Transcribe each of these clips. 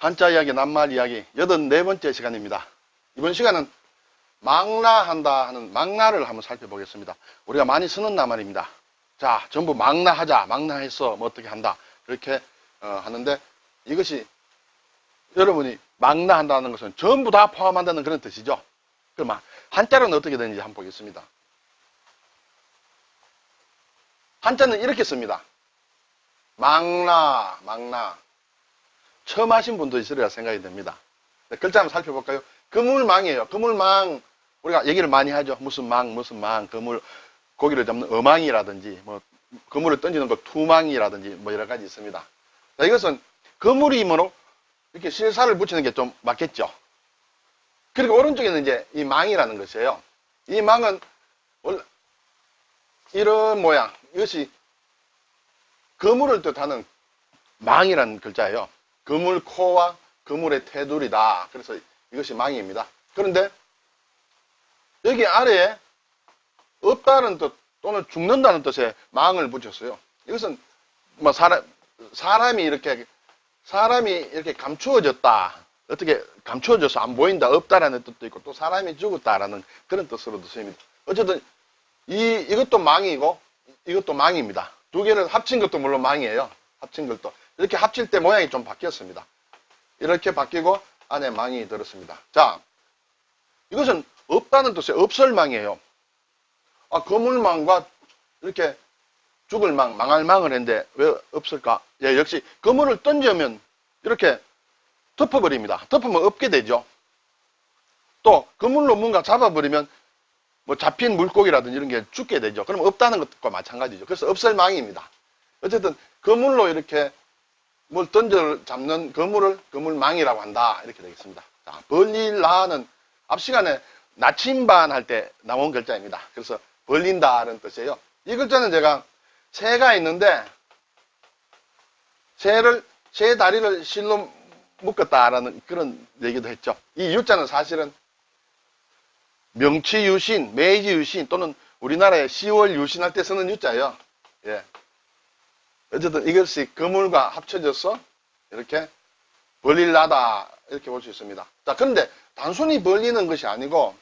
한자 이야기, 낱말 이야기, 여덟 네 번째 시간입니다. 이번 시간은 망라한다 하는 망라를 한번 살펴보겠습니다. 우리가 많이 쓰는 낱말입니다. 자, 전부 망라하자, 망라해서 뭐 어떻게 한다. 이렇게 어, 하는데 이것이 여러분이 망라한다는 것은 전부 다 포함한다는 그런 뜻이죠. 그럼 한자로는 어떻게 되는지 한번 보겠습니다. 한자는 이렇게 씁니다. 망라, 망라. 처음 하신 분도 있으리라 생각이 됩니다. 네, 글자 한번 살펴볼까요? 그물망이에요. 그물망. 우리가 얘기를 많이 하죠. 무슨 망, 무슨 망, 그물, 고기를 잡는 어망이라든지, 뭐, 그물을 던지는 거 투망이라든지, 뭐, 여러 가지 있습니다. 자, 이것은 그물이므로 이렇게 실사를 붙이는 게 좀 맞겠죠. 그리고 오른쪽에는 이제 이 망이라는 것이에요. 이 망은 이런 모양, 이것이 그물을 뜻하는 망이라는 글자예요. 그물 코와 그물의 테두리다. 그래서 이것이 망입니다. 그런데 여기 아래에 없다는 뜻 또는 죽는다는 뜻의 망을 붙였어요. 이것은 뭐 사람 사람이 이렇게 사람이 이렇게 감추어졌다. 어떻게 감추어져서 안 보인다, 없다라는 뜻도 있고 또 사람이 죽었다라는 그런 뜻으로도 쓰입니다. 어쨌든 이 이것도 망이고 이것도 망입니다. 두 개를 합친 것도 물론 망이에요. 합친 것도 이렇게 합칠 때 모양이 좀 바뀌었습니다. 이렇게 바뀌고 안에 망이 들었습니다. 자, 이것은 없다는 뜻의 없을 망이에요. 아, 거물망과 이렇게 죽을 망, 망할 망을 했는데 왜 없을까? 예, 역시 거물을 던지면 이렇게 덮어버립니다. 덮으면 없게 되죠. 또 그물로 뭔가 잡아버리면 뭐 잡힌 물고기라든지 이런 게 죽게 되죠. 그럼 없다는 것과 마찬가지죠. 그래서 없을 망입니다. 어쨌든 그물로 이렇게 뭘 던져 잡는 그물을 그물망이라고 한다. 이렇게 되겠습니다. 자, 벌릴라는 앞 시간에 나침반 할 때 나온 글자입니다. 그래서 벌린다는 뜻이에요. 이 글자는 제가 새가 있는데 새를 새 다리를 실로 묶었다라는 그런 얘기도 했죠. 이 유자는 사실은 명치 유신, 메이지 유신 또는 우리나라의 10월 유신할 때 쓰는 유자예요. 예. 어쨌든 이것이 그물과 합쳐져서 이렇게 벌릴라다 이렇게 볼 수 있습니다. 자, 그런데 단순히 벌리는 것이 아니고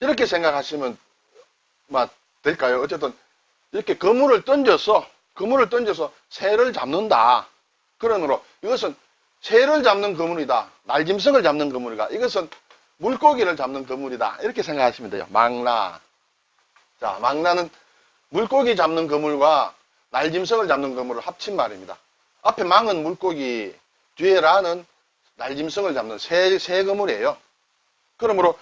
이렇게 생각하시면 막 될까요? 어쨌든 이렇게 그물을 던져서 그물을 던져서 새를 잡는다. 그러므로 이것은 새를 잡는 그물이다. 날짐승을 잡는 그물이다. 이것은 물고기를 잡는 그물이다. 이렇게 생각하시면 돼요. 망라. 자, 망라는 물고기 잡는 그물과 날짐승을 잡는 그물을 합친 말입니다. 앞에 망은 물고기, 뒤에 라는 날짐승을 잡는 새, 새 그물이에요. 그러므로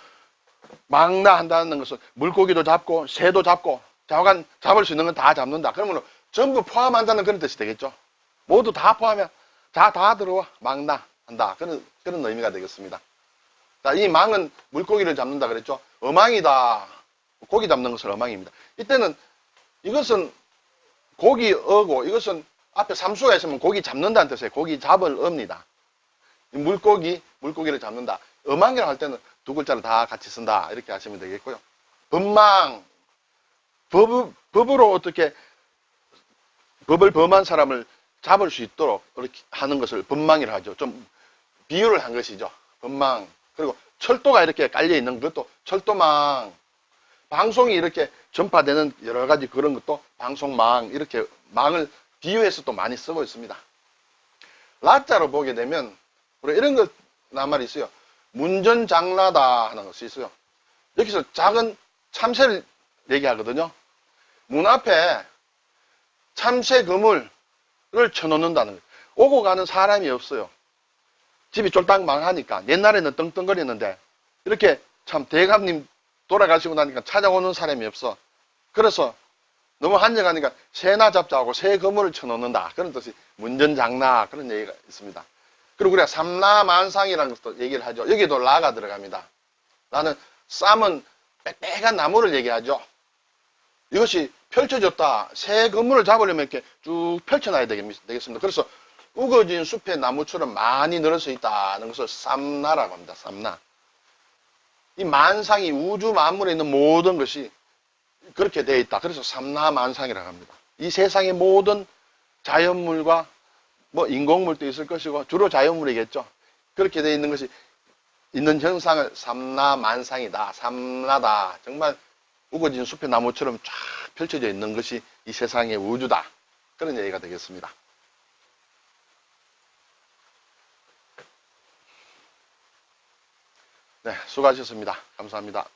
망라 한다는 것은 물고기도 잡고 새도 잡고 좌우간 잡을 수 있는 건 다 잡는다. 그러므로 전부 포함한다는 그런 뜻이 되겠죠. 모두 다 포함해 다, 다 들어와 망라 한다. 그런 그런 의미가 되겠습니다. 자, 이 망은 물고기를 잡는다 그랬죠. 어망이다. 고기 잡는 것을 어망입니다. 이때는 이것은 고기 어고 이것은 앞에 삼수가 있으면 고기 잡는다는 뜻이에요. 고기 잡을 업니다. 물고기, 물고기를 잡는다. 어망이라고 할 때는 두 글자를 다 같이 쓴다. 이렇게 하시면 되겠고요. 법망, 법, 법으로 어떻게 법을 범한 사람을 잡을 수 있도록 그렇게 하는 것을 법망이라 하죠. 좀 비유를 한 것이죠. 법망. 그리고 철도가 이렇게 깔려 있는 것도 철도망. 방송이 이렇게 전파되는 여러 가지 그런 것도 방송망. 이렇게 망을 비유해서 또 많이 쓰고 있습니다. 라자로 보게 되면 이런 것 낱말이 있어요. 문전장라다 하는 것이 있어요. 여기서 작은 참새를 얘기하거든요. 문 앞에 참새 그물을 쳐놓는다는 거예요. 오고 가는 사람이 없어요. 집이 쫄딱 망하니까 옛날에는 떵떵거리는데 이렇게 참 대감님 돌아가시고 나니까 찾아오는 사람이 없어. 그래서 너무 한정하니까 새나 잡자고 새 그물을 쳐놓는다. 그런 뜻이 문전장라 그런 얘기가 있습니다. 그리고 우리가 삼라만상이라는 것도 얘기를 하죠. 여기도 라가 들어갑니다. 나는 쌈은 빽빽한 나무를 얘기하죠. 이것이 펼쳐졌다. 새 그물을 잡으려면 이렇게 쭉 펼쳐놔야 되겠습니다. 그래서 우거진 숲의 나무처럼 많이 늘어서 있다는 것을 쌈나라고 합니다. 쌈나. 이 만상이 우주 만물에 있는 모든 것이 그렇게 되어 있다. 그래서 삼라만상이라고 합니다. 이 세상의 모든 자연물과 뭐 인공물도 있을 것이고 주로 자연물이겠죠. 그렇게 되어 있는 것이 있는 현상을 삼라만상이다. 삼라다. 정말 우거진 숲의 나무처럼 쫙 펼쳐져 있는 것이 이 세상의 우주다. 그런 얘기가 되겠습니다. 네, 수고하셨습니다. 감사합니다.